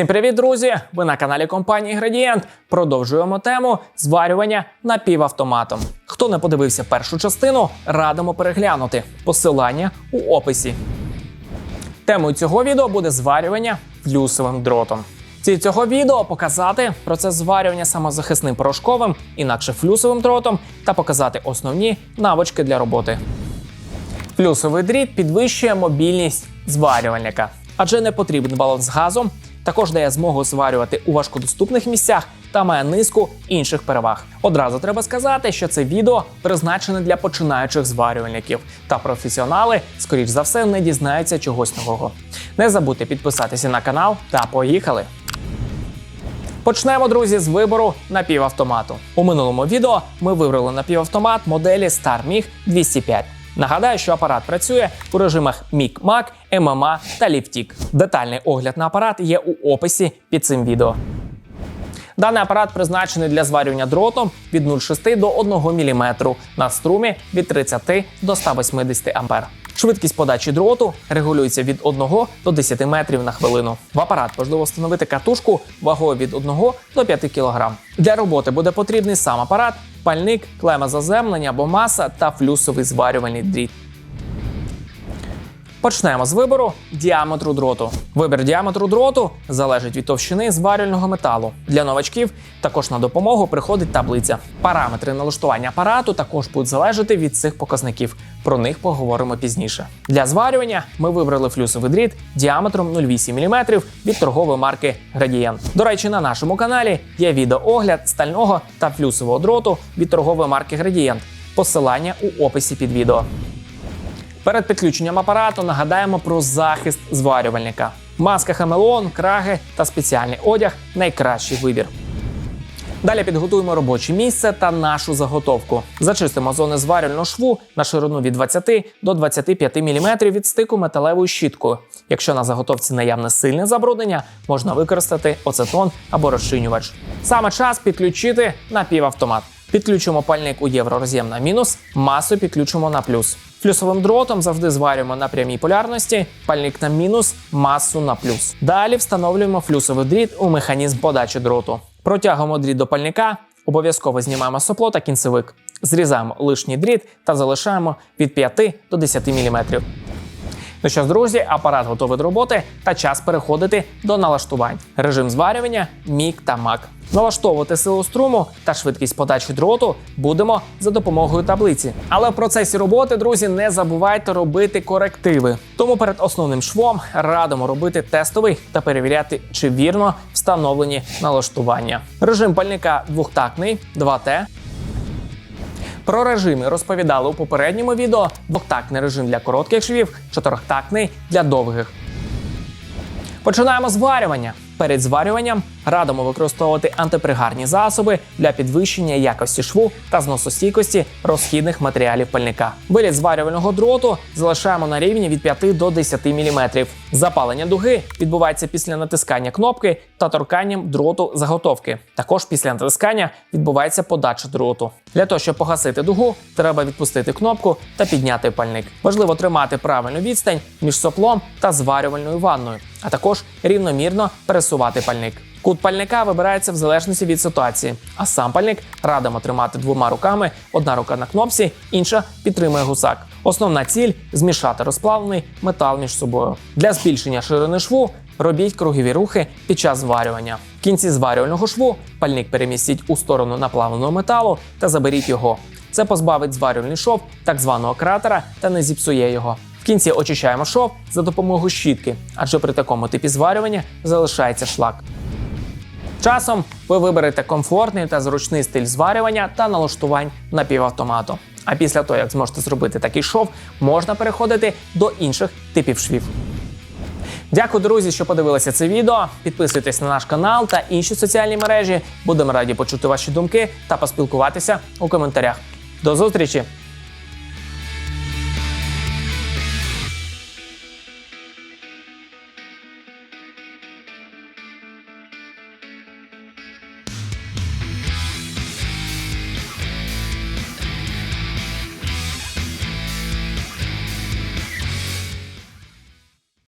Всім привіт, друзі! Ви на каналі компанії Градієнт. Продовжуємо тему зварювання напівавтоматом. Хто не подивився першу частину, радимо переглянути. Посилання у описі. Темою цього відео буде зварювання флюсовим дротом. Ціль цього відео показати процес зварювання самозахисним порошковим, інакше флюсовим дротом, та показати основні навички для роботи. Флюсовий дріт підвищує мобільність зварювальника, адже не потрібен баланс газом, також дає змогу зварювати у важкодоступних місцях та має низку інших переваг. Одразу треба сказати, що це відео призначене для починаючих зварювальників, та професіонали, скоріш за все, не дізнаються чогось нового. Не забудьте підписатися на канал та поїхали! Почнемо, друзі, з вибору напівавтомату. У минулому відео ми вибрали напівавтомат моделі StarMig 205. Нагадаю, що апарат працює у режимах Мік-Мак, ММА та Ліфтік. Детальний огляд на апарат є у описі під цим відео. Даний апарат призначений для зварювання дротом від 0,6 до 1 мм на струмі від 30 до 180 А. Швидкість подачі дроту регулюється від 1 до 10 метрів на хвилину. В апарат можливо встановити катушку вагою від 1 до 5 кг. Для роботи буде потрібний сам апарат, пальник, клема заземлення або маса та флюсовий зварювальний дріт. Почнемо з вибору діаметру дроту. Вибір діаметру дроту залежить від товщини зварювального металу. Для новачків також на допомогу приходить таблиця. Параметри налаштування апарату також будуть залежати від цих показників. Про них поговоримо пізніше. Для зварювання ми вибрали флюсовий дріт діаметром 0,8 мм від торгової марки Gradient. До речі, на нашому каналі є відеоогляд стального та флюсового дроту від торгової марки Gradient. Посилання у описі під відео. Перед підключенням апарату нагадаємо про захист зварювальника. Маска хамелеон, краги та спеціальний одяг найкращий вибір. Далі підготуємо робоче місце та нашу заготовку. Зачистимо зони зварювального шву на ширину від 20 до 25 мм від стику металевою щіткою. Якщо на заготовці наявне сильне забруднення, можна використати оцетон або розчинювач. Саме час підключити напівавтомат. Підключимо пальник у євророз'єм на мінус, масу підключимо на плюс. Флюсовим дротом завжди зварюємо на прямій полярності, пальник на мінус, масу на плюс. Далі встановлюємо флюсовий дріт у механізм подачі дроту. Протягуємо дріт до пальника, обов'язково знімаємо сопло та кінцевик. Зрізаємо лишній дріт та залишаємо від 5 до 10 мм. Ну що ж, друзі, апарат готовий до роботи та час переходити до налаштувань. Режим зварювання мік та мак. Налаштовувати силу струму та швидкість подачі дроту будемо за допомогою таблиці. Але в процесі роботи, друзі, не забувайте робити корективи. Тому перед основним швом радимо робити тестовий та перевіряти, чи вірно встановлені налаштування. Режим пальника двохтактний 2Т. Про режими розповідали у попередньому відео. Двохтактний режим для коротких швів, чотирьохтактний для довгих. Починаємо зварювання. Перед зварюванням радимо використовувати антипригарні засоби для підвищення якості шву та зносостійкості розхідних матеріалів пальника. Виліт зварювального дроту залишаємо на рівні від 5 до 10 мм. Запалення дуги відбувається після натискання кнопки та торканням дроту заготовки. Також після натискання відбувається подача дроту. Для того, щоб погасити дугу, треба відпустити кнопку та підняти пальник. Важливо тримати правильну відстань між соплом та зварювальною ванною, а також рівномірно пересувати пальник. Кут пальника вибирається в залежності від ситуації, а сам пальник радимо тримати двома руками: одна рука на кнопці, інша підтримує гусак. Основна ціль змішати розплавлений метал між собою. Для збільшення ширини шву робіть кругові рухи під час зварювання. В кінці зварювального шву пальник перемістіть у сторону наплавленого металу та заберіть його. Це позбавить зварювальний шов так званого кратера та не зіпсує його. В кінці очищаємо шов за допомогою щітки, адже при такому типі зварювання залишається шлак. Часом ви виберете комфортний та зручний стиль зварювання та налаштувань напівавтомату. А після того, як зможете зробити такий шов, можна переходити до інших типів швів. Дякую, друзі, що подивилися це відео. Підписуйтесь на наш канал та інші соціальні мережі. Будемо раді почути ваші думки та поспілкуватися у коментарях. До зустрічі!